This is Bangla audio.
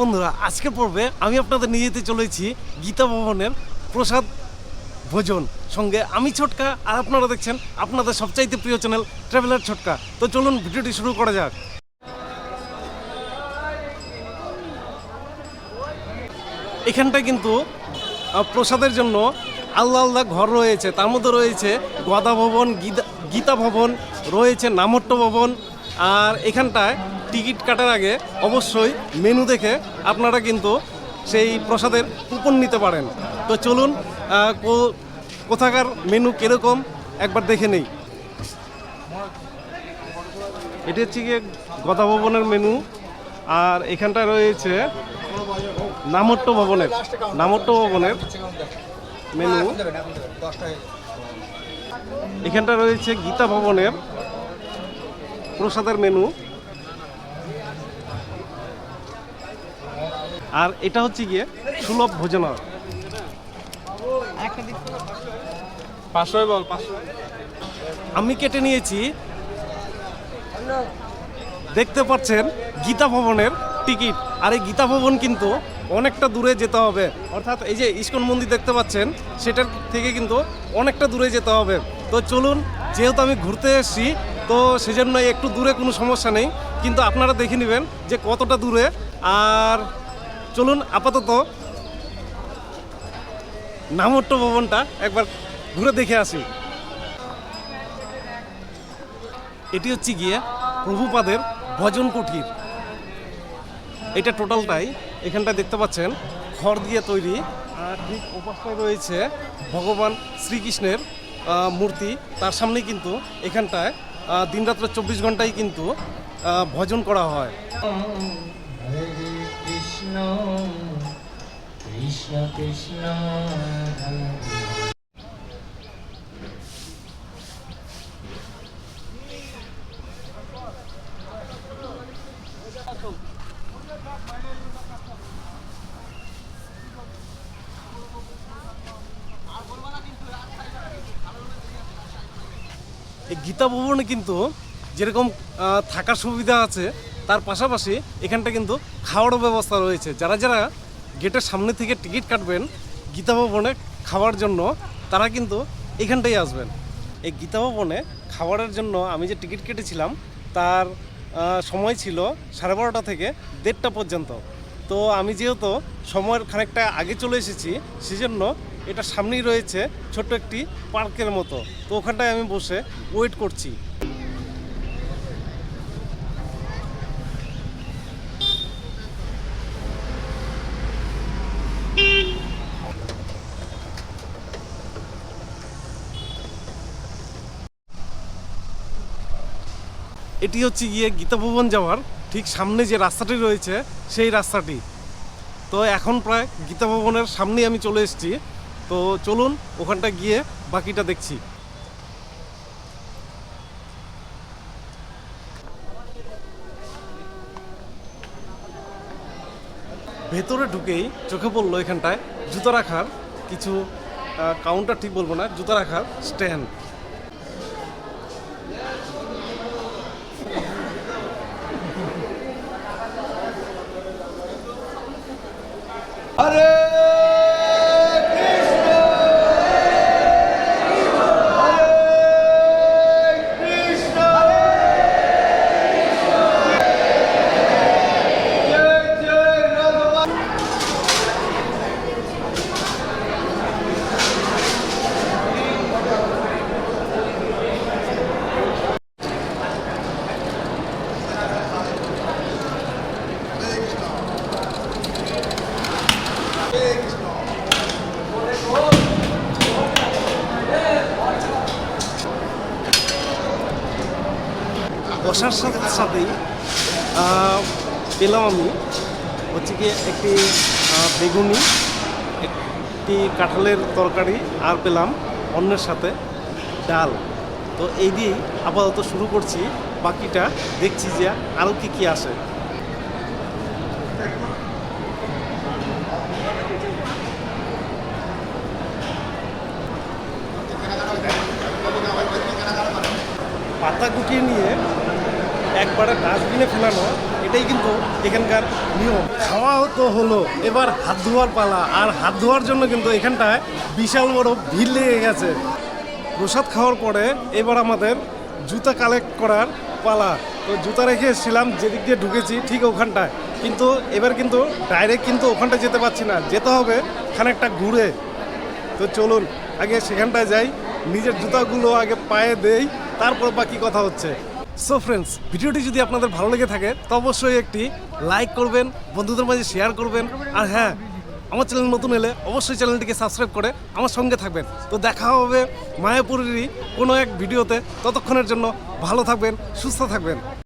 বন্ধুরা, আজকের পর্বে আমি আপনাদের নিয়ে যেতে চলেছি গীতা ভবনের প্রসাদ ভোজন সঙ্গে আমি ছোটকা, আর আপনারা দেখছেন আপনাদের সবচাইতে প্রিয় চ্যানেল ট্রাভেলার ছোটকা। তো চলুন ভিডিওটি শুরু করা যাক। এখানটায় কিন্তু প্রসাদের জন্য আলাদা আলাদা ঘর রয়েছে। তার মধ্যে রয়েছে গদা ভবন গীতা ভবন, রয়েছে নামট্য ভবন, আর এখানটায় টিকিট কাটার আগে অবশ্যই মেনু দেখে আপনারা কিন্তু সেই প্রসাদের কুপন নিতে পারেন। তো চলুন কোথাকার মেনু কীরকম একবার দেখে নেই। এটি হচ্ছে গিয়ে গদা ভবনের মেনু, আর এখানটায় রয়েছে নামট্য ভবনের নামট্য ভবনের মেনু। এখানটা রয়েছে গীতা ভবনের প্রসাদের মেনু। আর এটা হচ্ছে গিয়ে সুলভ ভোজনালয় বল পাঁচশো আমি কেটে নিয়েছি। দেখতে পাচ্ছেন গীতা ভবনের টিকিট। আর এই গীতা ভবন কিন্তু অনেকটা দূরে যেতে হবে। অর্থাৎ এই যে ইস্কন মন্দির দেখতে পাচ্ছেন সেটার থেকে কিন্তু অনেকটা দূরে যেতে হবে। তো চলুন যেহেতু আমি ঘুরতে এসেছি তো সেজন্য একটু দূরে কোনো সমস্যা নেই। কিন্তু আপনারা দেখে নেবেন যে কতটা দূরে। আর চলুন আপাতত নামট্য ভবনটা একবার ঘুরে দেখে আসি। এটি হচ্ছে গিয়ে প্রভুপাদের ভজন কুঠির এটা টোটালটাই এখানটা দেখতে পাচ্ছেন, খড় দিয়ে তৈরি। আর ঠিক ওপাশটায় রয়েছে ভগবান শ্রীকৃষ্ণের মূর্তি। তার সামনেই কিন্তু এখানটায় দিনরাত্র চব্বিশ ঘন্টায় কিন্তু ভজন করা হয়। কৃষ্ণ কৃষ্ণ কৃষ্ণ গীতা ভবনে কিন্তু যেরকম থাকার সুবিধা আছে তার পাশাপাশি এখানটা কিন্তু খাওয়ারও ব্যবস্থা রয়েছে। যারা যারা গেটের সামনে থেকে টিকিট কাটবেন গীতা ভবনে খাওয়ার জন্য, তারা কিন্তু এখানটাই আসবেন। এই গীতা ভবনে খাবারের জন্য আমি যে টিকিট কেটেছিলাম, তার সময় ছিল সাড়ে বারোটা থেকে দেড়টা পর্যন্ত। তো আমি যেহেতু সময়ের খানিকটা আগে চলে এসেছি, সেজন্য এটা সামনেই রয়েছে ছোট্ট একটি পার্কের মতো। তো ওখানটায় আমি বসে ওয়েট করছি। এটি হচ্ছে গিয়ে গীতা ভবন যাওয়ার ঠিক সামনে যে রাস্তাটি রয়েছে, সেই রাস্তাটি। তো এখন প্রায় গীতা ভবনের সামনেই আমি চলে এসেছি। তো চলুন ওখানটা গিয়ে বাকিটা দেখছি। ভেতরে ঢুকেই চোখে পড়ল এখানটায় জুতো রাখার কিছু কাউন্টার ঠিক বলব না, জুতো রাখার স্ট্যান্ড Arı! বসার সাথে সাথেই পেলাম আমি হচ্ছে কি একটি বেগুনি, একটি কাঁঠালের তরকারি আর পেলাম অন্যের সাথে ডাল। তো এই দিয়েই আপাতত শুরু করছি, বাকিটা দেখছি যে আরও কী কী আসে পাতা গুটিয়ে নিয়ে একবারে ডাস্টবিনে ফেলানো, এটাই কিন্তু এখানকার নিয়ম। খাওয়া তো হলো, এবার হাত ধোয়ার পালা। আর হাত ধোয়ার জন্য কিন্তু এখানটায় বিশাল বড় ভিড় লেগে গেছে। প্রসাদ খাওয়ার পরে এবার আমাদের জুতা কালেক্ট করার পালা। তো জুতা রেখে এসেছিলাম, যেদিক দিয়ে ঢুকেছি ঠিক ওখানটায়। কিন্তু এবার কিন্তু ডাইরেক্ট কিন্তু ওখানটায় যেতে পারছি না। যেতে হবে খানিকটা ঘুরে। তো চলুন, আগে সেখানটায় যাই, নিজের জুতাগুলো আগে পায়ে দেই, তারপর বাকি কথা হচ্ছে। সো ফ্রেন্ডস ভিডিওটি যদি আপনাদের ভালো লেগে থাকে, তো অবশ্যই একটি লাইক করবেন, বন্ধুদের মাঝে শেয়ার করবেন। আর হ্যাঁ আমার চ্যানেল নতুন এলে অবশ্যই চ্যানেলটিকে সাবস্ক্রাইব করে আমার সঙ্গে থাকবেন। তো দেখা হবে মায়াপুরেরই কোনো এক ভিডিওতে। ততক্ষণের জন্য ভালো থাকবেন, সুস্থ থাকবেন।